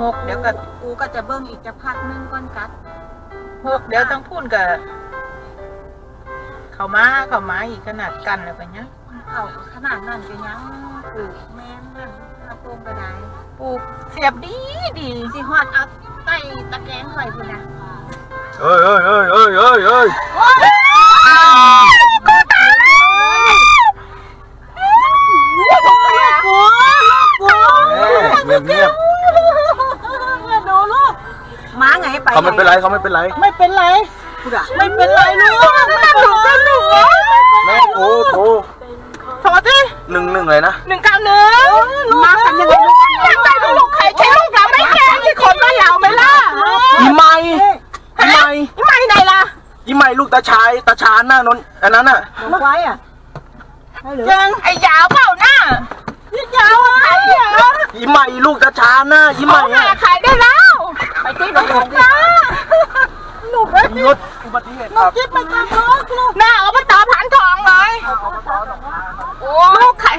หกเดี๋ยวก็กูก็จะเบิ่งอีกจะพักนึงก่อนกัดหกเดี๋ยวต้องพูดกับเขามาเขามาอีกขนาดกันแล้วกันเนี้ยเขาขนาดนั้นก็ยังปลูกแม่นนั่นเอาโปงก็ได้ปลูกเสียบดีดีสิฮอดเอาใต้ตะแกรงข่อยพุ่นน่ะเอ้ยเอ้ยเอ้ยเอ้ยเอ้ยเอ้ย กูกู เงียบเงียบ ดูลูกหมาไงไป เขาไม่เป็นไรเขาไม่เป็นไรไม่เป็นไรกูด่ะไม่เป็นไรลูกไม่ถูกก็หนึ่งแม่โทรโทรโทษดิหนึ่งหนึ่งเลยนะหนึ่งเก้าหนึ่งมาทำยังไงลูกอยากได้ลูกใครใช่ลูกเราไม่แกที่คนมาเหล่าไหมล่ะอีไม้อีไม้ไม่ไหนล่ะอีไม้ลูกตาชายตาชานน่ะนนอันนั้นน่ะลูกไว้อะให้เหลือยังไอ้ยาวเปล่าหน้านี่ยาวอะไรอะอีไม้ลูกตาชานน่ะอีไม้เขาหาอะขายได้แล้วไปที่ลูกของนะหนูเอ้ย รถอุบัติเหตุครับ คิดไปตามลูกลูกหน้าอบตผ่านทองเลยโอ้ลูกไข่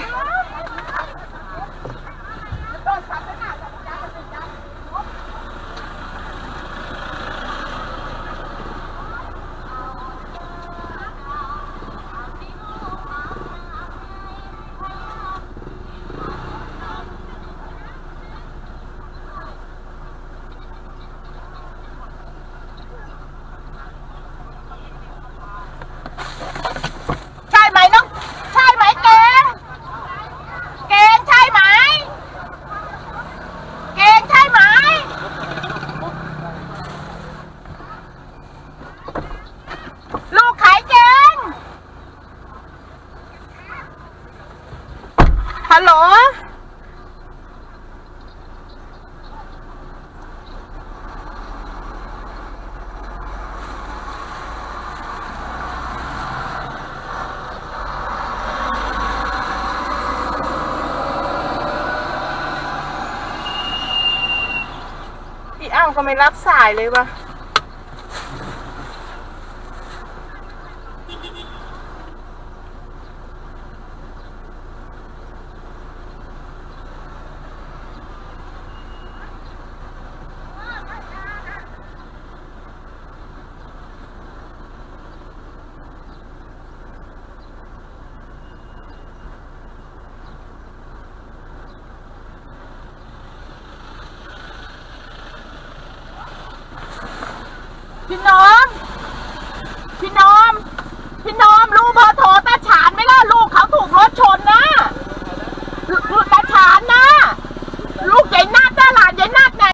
ใช่ไหมน้องใช่ไหมเกงเกงใช่ไหมเกงใช่ไหมลูกขายเกง ฮัลโหลพี่อ้าวก็ไม่รับสายเลยวะ พี่น้อง